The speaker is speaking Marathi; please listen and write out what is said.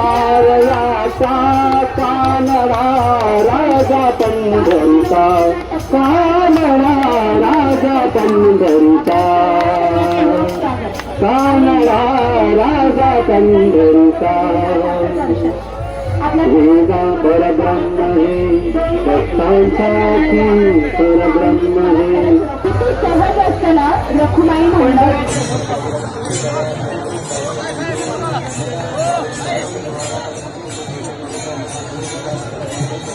अंतपारयाचा कानडा राजा पंढरीचा कानडा राजा पंढरीचा कानडा राजा पंढरीचा वेदा परब्रह्म हे भक्तांसाठी परब्रह्म हे